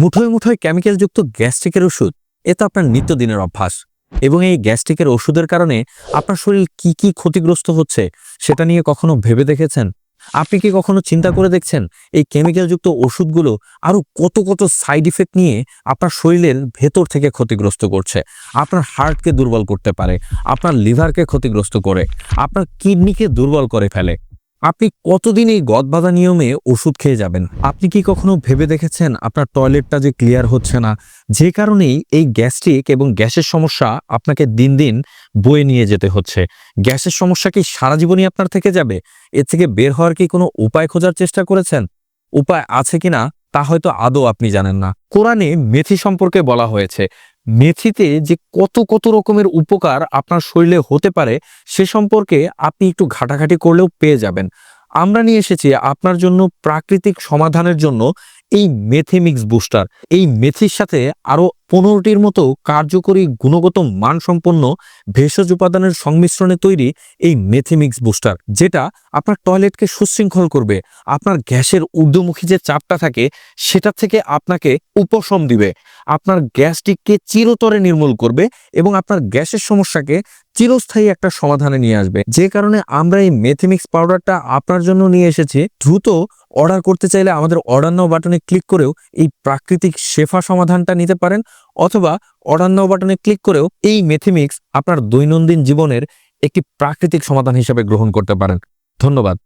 মুঠোয় মুঠোয় কেমিক্যালযুক্ত গ্যাস্ট্রিকের ওষুধ, এ তো আপনার নিত্যদিনের অভ্যাস। এবং এই গ্যাস্ট্রিকের ওষুধের কারণে আপনার শরীর কি কি ক্ষতিগ্রস্ত হচ্ছে, সেটা নিয়ে কখনো ভেবে দেখেছেন? আপনি কি কখনো চিন্তা করে দেখছেন, এই কেমিক্যালযুক্ত ওষুধগুলো আরও কত কত সাইড ইফেক্ট নিয়ে আপনার শরীরের ভেতর থেকে ক্ষতিগ্রস্ত করছে? আপনার হার্টকে দুর্বল করতে পারে, আপনার লিভারকে ক্ষতিগ্রস্ত করে, আপনার কিডনিকে দুর্বল করে ফেলে। আপনি কতদিন এই গদবাধা নিয়মে ওষুধ খেয়ে যাবেন? আপনি কি কখনো ভেবে দেখেছেন আপনার টয়লেটটা যে ক্লিয়ার হচ্ছে না? যে কারণেই এই গ্যাস্ট্রিক এবং গ্যাসের সমস্যা আপনাকে দিন দিন বয়ে নিয়ে যেতে হচ্ছে। গ্যাসের সমস্যা কি সারা জীবনই আপনার থেকে যাবে? এর থেকে বের হওয়ার কি কোনো উপায় খোঁজার চেষ্টা করেছেন? উপায় আছে কিনা তা হয়তো আদৌ আপনি জানেন না। কোরআনে মেথি সম্পর্কে বলা হয়েছে মেথিতে যে কত কত রকমের উপকার আপনার শরীরে হতে পারে, সে সম্পর্কে আপনি একটু ঘাটাঘাটি করলেও পেয়ে যাবেন। আমরা নিয়ে এসেছি আপনার জন্য প্রাকৃতিক সমাধানের জন্য এই মেথি মিক্স বুস্টার এই মেথির সাথে আরও পনেরোটির মতো কার্যকরী গুণগত মানসম্পন্ন ভেষজ উপাদানের সংমিশ্রণে তৈরি এই মেথি মিক্স বুস্টার যেটা আপনার টয়লেটকে সুশৃঙ্খল করবে, আপনার গ্যাসের ঊর্ধ্বমুখী যে চাপটা থাকে, সেটা থেকে আপনাকে উপশম দিবে। আপনার গ্যাসটিককে চিরতরে নির্মূল করবে এবং আপনার গ্যাসের সমস্যাকে চিরস্থায়ী একটা সমাধানে নিয়ে আসবে। যে কারণে আমরা এই মেথিমিক্স পাউডারটা আপনার জন্য নিয়ে এসেছি, দ্রুত অর্ডার করতে চাইলে আমাদের অর্ডার নাও বাটনে ক্লিক করেও এই প্রাকৃতিক শেফা সমাধানটা নিতে পারেন, অথবা অর্ডার নাও বাটনে ক্লিক করেও এই মেথিমিক্স আপনার দৈনন্দিন জীবনের একটি প্রাকৃতিক সমাধান হিসেবে গ্রহণ করতে পারেন। ধন্যবাদ।